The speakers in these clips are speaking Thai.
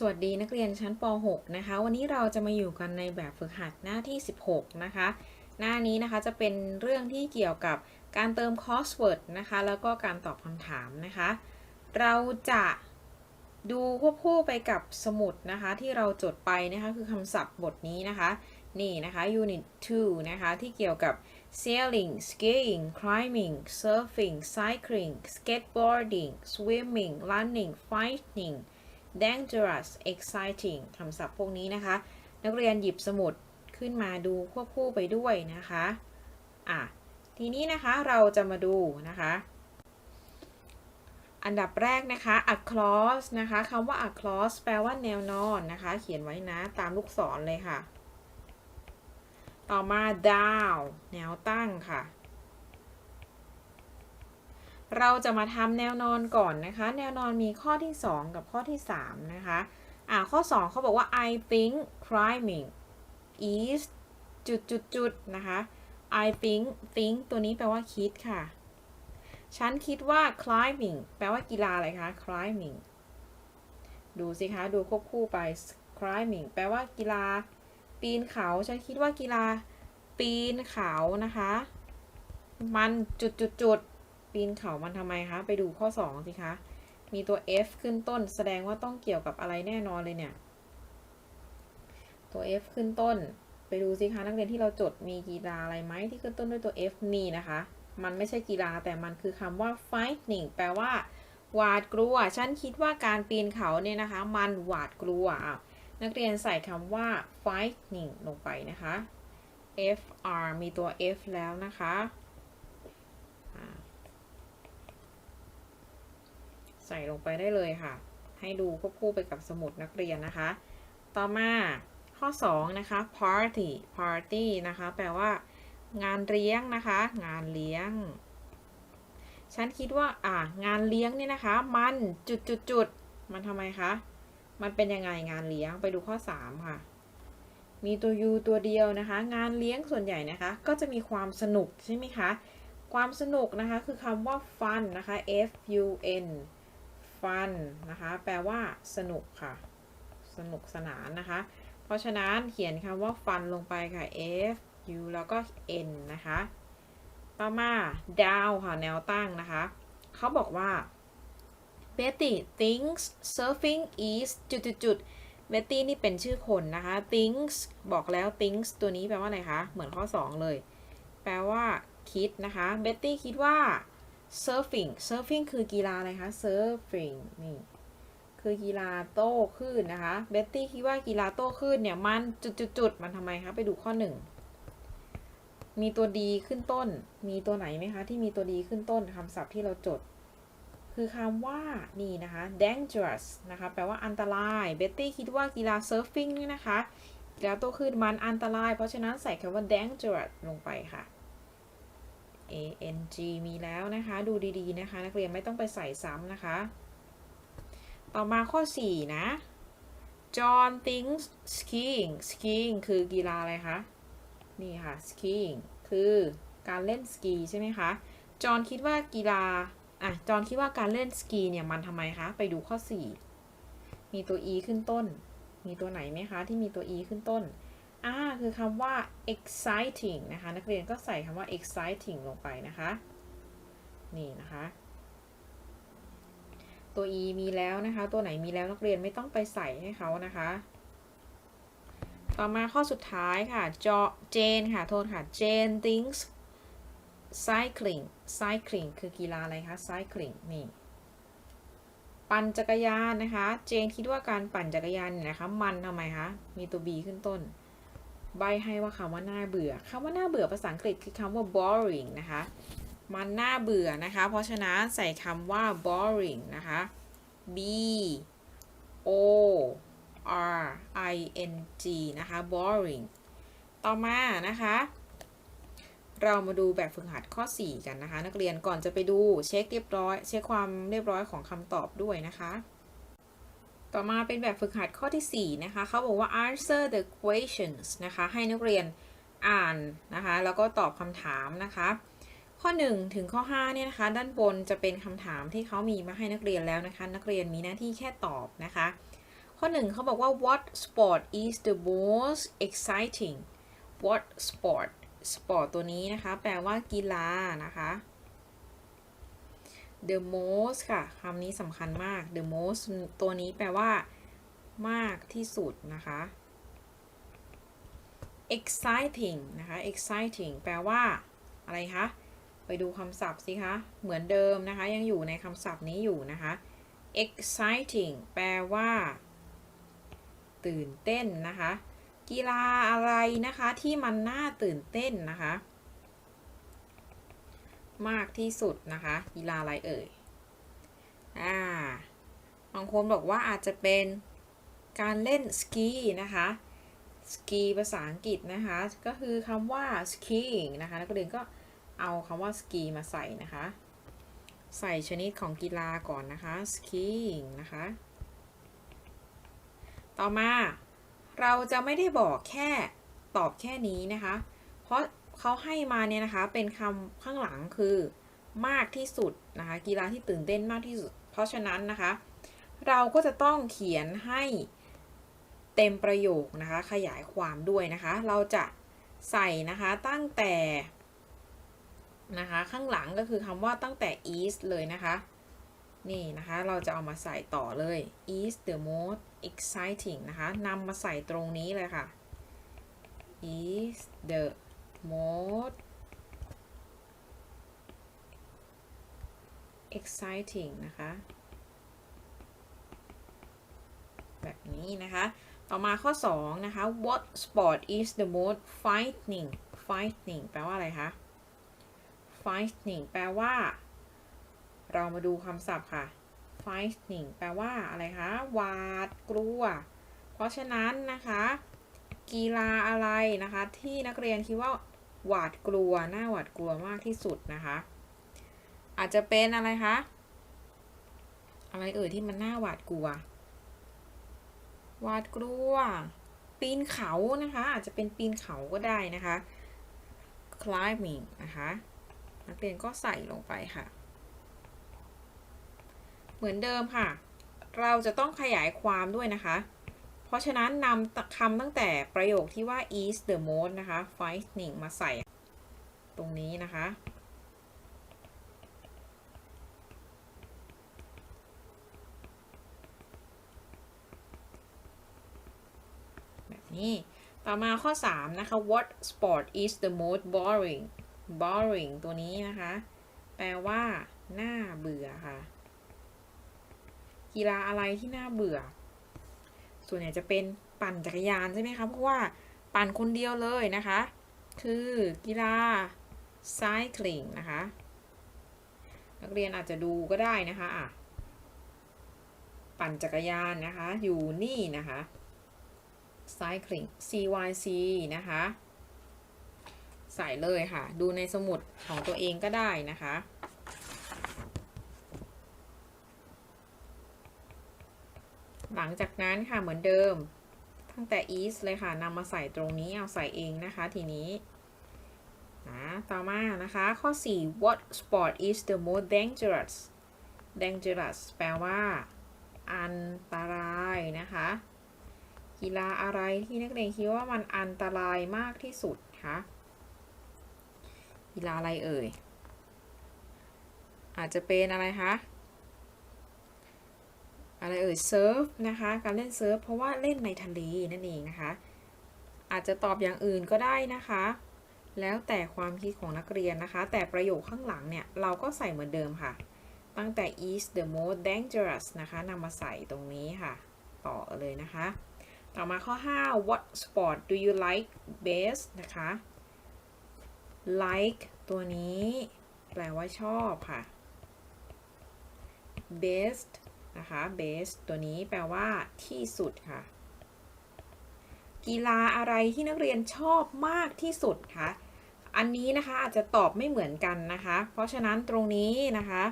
สวัสดีนักเรียนชั้นป .6 นะคะ วันนี้เราจะมาอยู่กันในแบบฝึกหัดหน้าที่ 16 นะคะ หน้านี้นะคะจะเป็นเรื่องที่เกี่ยวกับการเติม crossword นะคะ แล้วก็การตอบคำถามนะคะ เราจะดูควบคู่ไปกับสมุดนะคะ ที่เราจดไปนะคะคือคำศัพท์บทนี้นะคะ นี่นะคะ unit 2 นะคะ ที่เกี่ยวกับ sailing skiing climbing surfing cycling skateboarding swimming running fighting dangerous exciting คำศัพท์พวกนี้นะคะ นักเรียนหยิบสมุดขึ้นมาดูควบคู่ไปด้วยนะคะอะทีนี้นะคะเราจะมาดูนะคะ อันดับแรกนะคะ a clause นะคะคำว่า a clause แปลว่าแนวนอนนะคะ เขียนไว้นะตามลูกศรเลยค่ะ ต่อมา down แนวตั้งค่ะ เราจะมาทำแนวนอนก่อนนะคะ แนวนอนมีข้อที่ 2 กับข้อที่ 3 นะคะ อ่าข้อ 2 เขาบอกว่า I think climbing is จุดจุดจุดนะคะ I think think ตัวนี้แปลว่าคิดค่ะ ฉันคิดว่า climbing แปลว่ากีฬาอะไรคะ climbing ดูสิคะ ดูควบคู่ไป climbing แปลว่ากีฬา ปีนเขา ฉันคิดว่ากีฬา ปีนเขานะคะ มันจุดจุดจุด ปีนเขามันทำไมคะ ไปดูข้อ 2 สิคะ มีตัว F ขึ้นต้นแสดงว่าต้องเกี่ยวกับอะไรแน่นอนเลยเนี่ย ตัว F ขึ้นต้น ไปดูสิคะนักเรียนที่เราจดมีกีฬาอะไรไหมที่ขึ้นต้นด้วยตัว F นี่นะคะ มันไม่ใช่กีฬาแต่มันคือคำว่า fighting แปลว่าหวาดกลัว ฉันคิดว่าการปีนเขาเนี่ยนะคะ มันหวาดกลัว นักเรียนใส่คำว่า fighting ลงไปนะคะ F R มีตัว F แล้วนะคะอ่า ใส่ลงไปได้เลยค่ะ ให้ดูควบคู่ไปกับสมุดนักเรียนนะคะ ต่อมาข้อ 2 นะคะ party party นะคะ แปลว่า งานเลี้ยงนะคะ งานเลี้ยง ฉันคิดว่า อ่า งานเลี้ยงเนี่ยนะคะ มันจุดจุดจุดมันทำไมคะ มันเป็นยังไงงานเลี้ยงไปดูข้อ 3 ค่ะ มีตัว u ตัวเดียวนะคะ งานเลี้ยงส่วนใหญ่นะคะ ก็จะมีความสนุกใช่ไหมคะ ความสนุกนะคะ คือคำว่า fun นะคะ f u n fun นะคะ แปลว่าสนุกค่ะ สนุกสนานนะคะ เพราะฉะนั้นเขียนคำว่า fun ลงไปค่ะ f u แล้วก็ n นะคะ ต่อมา down ค่ะ แนวตั้งนะคะ เขาบอกว่า Betty thinks surfing is จุดจุดจุด Betty นี่เป็นชื่อคนนะคะ thinks บอกแล้ว thinks ตัวนี้แปลว่าอะไรคะ เหมือนข้อ 2 เลย แปลว่าคิดนะคะ Betty คิดว่า surfing surfing คือกีฬาอะไรคะ surfing นี่ คือกีฬาโต้คลื่นนะคะ Betty คิดว่ากีฬาโต้คลื่นเนี่ยมันจุดจุดจุดมันทำไมคะไปดูข้อ1มีตัวดีขึ้นต้น มีตัวไหนไหมคะที่มีตัวดีขึ้นต้นคำศัพท์ที่เราจด คือคำว่านี่นะคะ dangerous นะคะ แปลว่าอันตราย Betty คิดว่ากีฬา surfing นี่นะคะกีฬาโต้คลื่นมันอันตราย เพราะฉะนั้นใส่คำว่า dangerous ลงไปค่ะ a n g มีแล้วนะคะ ดูดีๆนะคะ นักเรียนไม่ต้องไปใส่ซ้ำนะคะ ต่อมาข้อ 4 นะ John thinks skiing skiing คือกีฬาอะไรคะ นี่ค่ะ skiing คือการเล่นสกีใช่ไหมคะ จอห์นคิดว่ากีฬา อะ จอห์นคิดว่าการเล่นสกีเนี่ยมันทำไมคะ ไปดูข้อ 4 มีตัว e ขึ้นต้น มีตัวไหนไหมคะ ที่มีตัว e ขึ้นต้น อ่าคือคำว่า exciting นะคะ นักเรียนก็ใส่คำว่า exciting ลงไปนะคะ นี่นะคะ ตัว e มีแล้วนะคะ ตัวไหนมีแล้วนักเรียนไม่ต้องไปใส่ให้เขานะคะ ต่อมาข้อสุดท้ายค่ะจอเจนค่ะ โทษค่ะเจน thinks cycling cycling คือกีฬาอะไรคะ cycling นี่ ปั่นจักรยานนะคะ เจนคิดว่าการปั่นจักรยานเนี่ยนะคะ มันทำไมคะ มีตัว b ขึ้นต้น ใบให้ว่าคำว่าน่าเบื่อคำว่าน่าเบื่อภาษาอังกฤษคือคำว่า boring นะคะ มันน่าเบื่อนะคะ เพราะฉะนั้นใส่คำว่า boring นะคะ b o r i n g นะคะ boring ต่อมานะคะ เรามาดูแบบฝึกหัดข้อ 4 กันนะคะ นักเรียนก่อนจะไปดูเช็คเรียบร้อย เช็คความเรียบร้อยของคำตอบด้วยนะคะ ต่อมาเป็นแบบฝึกหัดข้อที่ 4 นะคะเขาบอกว่า answer the questions นะคะ ให้นักเรียนอ่านนะคะ แล้วก็ตอบคำถามนะคะ ข้อ 1 ถึงข้อ5เนี่ยนะคะ ด้านบนจะเป็นคำถามที่เขามีมาให้นักเรียนแล้วนะคะ นักเรียนมีหน้าที่แค่ตอบนะคะ ข้อหนึ่งเขาบอกว่า what sport is the most exciting what sport sport ตัวนี้นะคะ แปลว่ากีฬานะคะ the most ค่ะคำนี้สำคัญมาก the most ตัวนี้แปลว่า มากที่สุดนะคะ exciting นะคะ exciting แปลว่าอะไรคะ ไปดูคำศัพท์สิคะ เหมือนเดิมนะคะ ยังอยู่ในคำศัพท์นี้อยู่นะคะ exciting แปลว่า ตื่นเต้นนะคะ กีฬาอะไรนะคะที่มันน่าตื่นเต้นนะคะ มากที่สุดนะคะ กีฬาอะไรเอ่ย อ่า บางคนบอกว่าอาจจะเป็นการเล่นสกีนะคะ สกีภาษาอังกฤษนะคะ ก็คือคำว่า skiing นะคะ นักเรียนก็เอาคำว่าสกีมาใส่นะคะ ใส่ชนิดของกีฬาก่อนนะคะ skiing นะคะ ต่อมาเราจะไม่ได้บอกแค่ตอบแค่นี้นะคะ เพราะ เขาให้มาเนี่ยนะคะ เป็นคำข้างหลังคือมากที่สุดนะคะ กีฬาที่ตื่นเต้นมากที่สุด เพราะฉะนั้นนะคะ เราก็จะต้องเขียนให้เต็มประโยคนะคะ ขยายความด้วยนะคะ เราจะใส่นะคะตั้งแต่นะคะข้างหลังก็คือคำว่าตั้งแต่ is เลยนะคะ นี่นะคะเราจะเอามาใส่ต่อเลย is the most exciting นะคะนำมาใส่ตรงนี้เลยค่ะ is the most exciting นะคะ แบบนี้นะคะ ต่อมาข้อ 2 นะคะ what sport is the most frightening frightening แปลว่าอะไรคะ frightening แปลว่า เรามาดูคำศัพท์ค่ะ frightening แปลว่าอะไรคะ หวาดกลัว เพราะฉะนั้นนะคะ กีฬาอะไรนะคะ ที่นักเรียนคิดว่าหวาดกลัวน่าหวาดกลัวมากที่สุดนะคะ อาจจะเป็นอะไรคะอะไรเอ่ยที่มันน่าหวาดกลัว หวาดกลัว ปีนเขานะคะ อาจจะเป็นปีนเขาก็ได้นะคะ climbing นะคะนักเรียนก็ใส่ลงไปค่ะ เหมือนเดิมค่ะ เราจะต้องขยายความด้วยนะคะ เพราะฉะนั้นนำคำตั้งแต่ประโยคที่ว่า is the most นะคะ frightening มาใส่ตรงนี้นะคะ แบบนี้ ต่อมาข้อ 3 นะคะ what sport is the most boring boring ตัวนี้นะคะ แปลว่า น่าเบื่อค่ะ กีฬาอะไรที่น่าเบื่อ ส่วนใหญ่จะเป็นปั่นจักรยานใช่ไหมคะเพราะว่าปั่นคนเดียวเลยนะคะ คือกีฬา cycling นะคะ นักเรียนอาจจะดูก็ได้นะคะอะปั่นจักรยานนะคะ อยู่นี่นะคะ cycling cyc นะคะ ใส่เลยค่ะ ดูในสมุดของตัวเองก็ได้นะคะ หลั งจากนั้นค่ะเหมือนเดิม ตั้งแต่ is เลยค่ะนำมาใส่ตรงนี้เอาใส่เองนะคะทีนี้นะต่อมานะคะ ข้อ 4 what sport is the most dangerous dangerous แปลว่า อันตรายนะคะ กีฬาอะไรที่นักเรียนคิดว่ามันอันตรายมากที่สุดคะกีฬาอะไรเอ่ย อาจจะเป็นอะไรคะ อะไรเอ่ยเซิร์ฟนะคะ การเล่นเซิร์ฟเพราะว่าเล่นในทะเลนั่นเองนะคะ อาจจะตอบอย่างอื่นก็ได้นะคะ แล้วแต่ความคิดของนักเรียนนะคะ แต่ประโยคข้างหลังเนี่ย เราก็ใส่เหมือนเดิมค่ะ ตั้งแต่ is the most dangerous นะคะนำมาใส่ตรงนี้ค่ะ ต่อเลยนะคะ ต่อมาข้อ 5 what sport do you like best นะคะ like ตัวนี้ แปลว่าชอบค่ะ best นะคะ best ตัวนี้แปลว่าที่สุดค่ะ กีฬาอะไรที่นักเรียนชอบมากที่สุดคะอันนี้นะคะอาจจะตอบไม่เหมือนกันนะคะ เพราะฉะนั้นตรงนี้นะคะ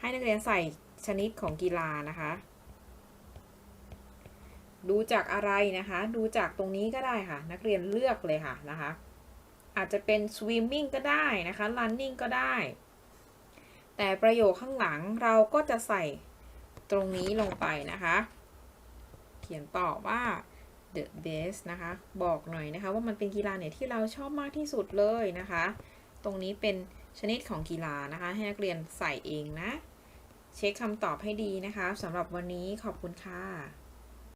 ให้นักเรียนใส่ชนิดของกีฬานะคะ ดูจากอะไรนะคะ ดูจากตรงนี้ก็ได้ค่ะ นักเรียนเลือกเลยค่ะนะคะ อาจจะเป็น swimming ก็ได้นะคะ running ก็ได้ แต่ประโยคข้างหลังเราก็จะใส่ ตรงนี้ลงไปนะคะ เขียนตอบว่า the best นะคะ บอกหน่อยนะคะว่ามันเป็นกีฬาไหนที่เราชอบมากที่สุดเลยนะคะ ตรงนี้เป็นชนิดของกีฬานะคะ ให้นักเรียนใส่เองนะ เช็คคำตอบให้ดีนะคะสำหรับวันนี้ขอบคุณค่ะ